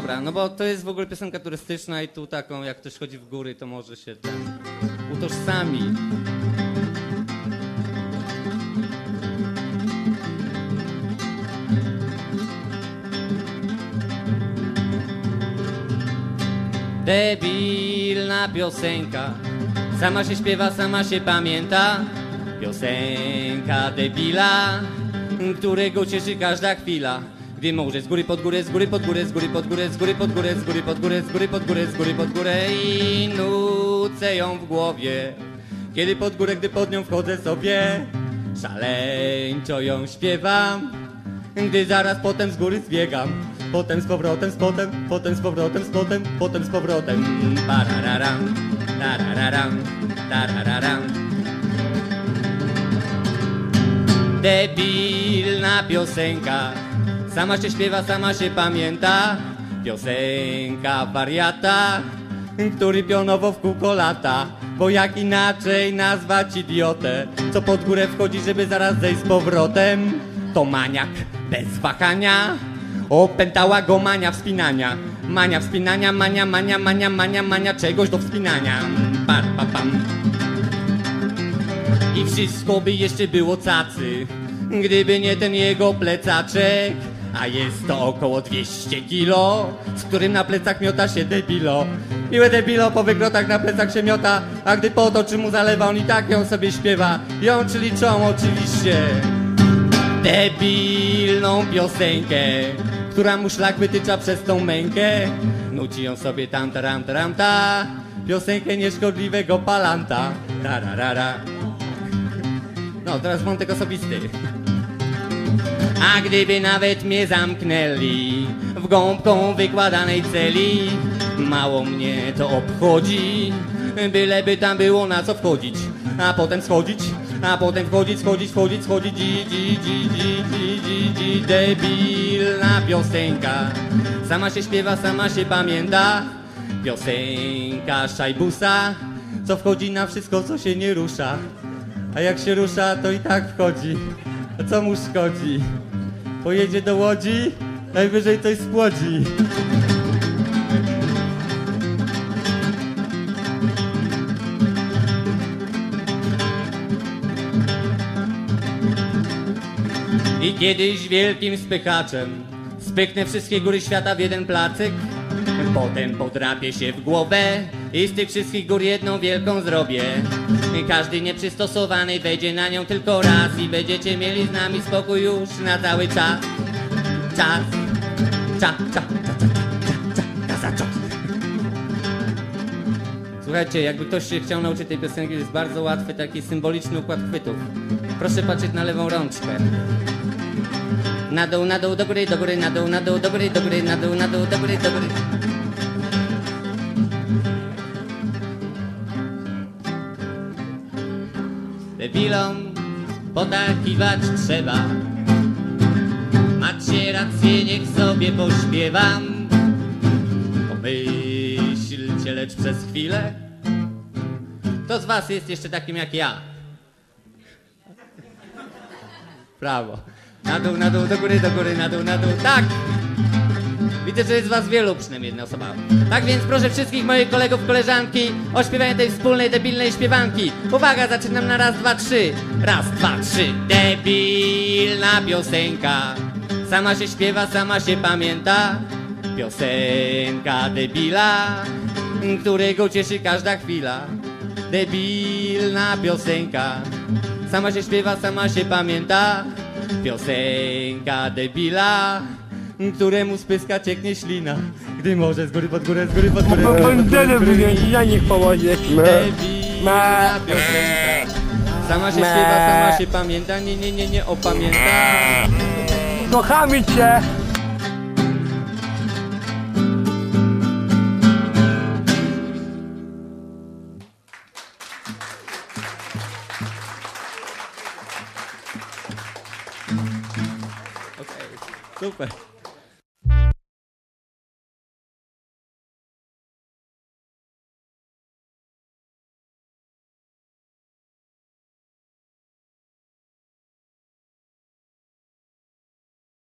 Dobra, no bo to jest w ogóle piosenka turystyczna i tu taką, jak ktoś chodzi w góry, to może się ten utożsami. Debilna piosenka, sama się śpiewa, sama się pamięta. Piosenka debila, którego cieszy każda chwila. Gdy może z góry pod górę, z góry pod górę, z góry pod górę, z góry pod górę, z góry pod górę, z góry pod górę, z góry pod górę i nucę ją w głowie. Kiedy pod górę, gdy pod nią wchodzę sobie, szaleńczo ją śpiewam. Gdy zaraz potem z góry zbiegam Potem z powrotem, z potem, potem z powrotem, z potem, potem z powrotem Parararam, tarararam, tarararam Debilna piosenka Sama się śpiewa, sama się pamięta. Piosenka wariata Który pionowo w kółko lata. Bo jak inaczej nazwać idiotę? Co pod górę wchodzi, żeby zaraz zejść z powrotem? To maniak bez wahania. Opętała go mania wspinania. Mania wspinania, mania, mania, mania, mania, mania Czegoś do wspinania. Par, pa, pam. I wszystko by jeszcze było cacy Gdyby nie ten jego plecaczek A jest to około 200 kilo Z którym na plecach miota się debilo. Miłe debilo po wykrotach na plecach się miota A gdy potoczy mu zalewa on i tak ją sobie śpiewa. Ją czyli czą oczywiście. Debilną piosenkę Która mu szlak wytycza przez tą mękę. Nuci ją sobie tam taram taram ta. Piosenkę nieszkodliwego palanta. Tararara no, teraz wątek osobisty. A gdyby nawet mnie zamknęli w gąbką wykładanej celi, mało mnie to obchodzi, byleby tam było na co wchodzić, a potem schodzić, a potem wchodzić, schodzić, wchodzić, schodzić, dzi, dzi, dzi, dzi, dzi, dzi, dzi, debilna piosenka. Sama się śpiewa, sama się pamięta, piosenka szajbusa, co wchodzi na wszystko, co się nie rusza. A jak się rusza, to i tak wchodzi. Co mu szkodzi? Pojedzie do Łodzi, najwyżej coś spłodzi. I kiedyś wielkim spychaczem spyknę wszystkie góry świata w jeden placyk. Potem podrapię się w głowę i z tych wszystkich gór jedną wielką zrobię. Każdy nieprzystosowany wejdzie na nią tylko raz i będziecie mieli z nami spokój już na cały czas. Czas. Cza, cza, cza, cza, cza, cza, cza, cza. Słuchajcie, jakby ktoś się chciał nauczyć tej piosenki, jest bardzo łatwy taki symboliczny układ chwytów. Proszę patrzeć na lewą rączkę. Na dół, na dół, do góry, do góry, na dół, na dół, do góry, do góry, na dół, na dół, do góry, do góry. Debilom potakiwać trzeba. Macie rację, niech sobie pośpiewam. Pomyślcie lecz przez chwilę. Kto z was jest jeszcze takim jak ja? Brawo. Na dół, na dół, do góry, do góry, na dół, na dół. Tak! Widzę, że jest was wielu, przynajmniej jedna osoba. Tak więc proszę wszystkich moich kolegów, koleżanki o śpiewanie tej wspólnej, debilnej śpiewanki. Uwaga, zaczynam na raz, dwa, trzy. Raz, dwa, trzy. Debilna piosenka. Sama się śpiewa, sama się pamięta. Piosenka debila, którego cieszy każda chwila. Debilna piosenka. Sama się śpiewa, sama się pamięta. Piosenka debila, któremu z pyska cieknie ślina. Gdy może z góry pod górę, z góry pod górę. z góry pod górę, ja niech położę. Debilna piosenka. Sama się śpiewa, sama się pamięta. Nie, nie, nie, nie opamięta. Kochamy cię. Okej, super.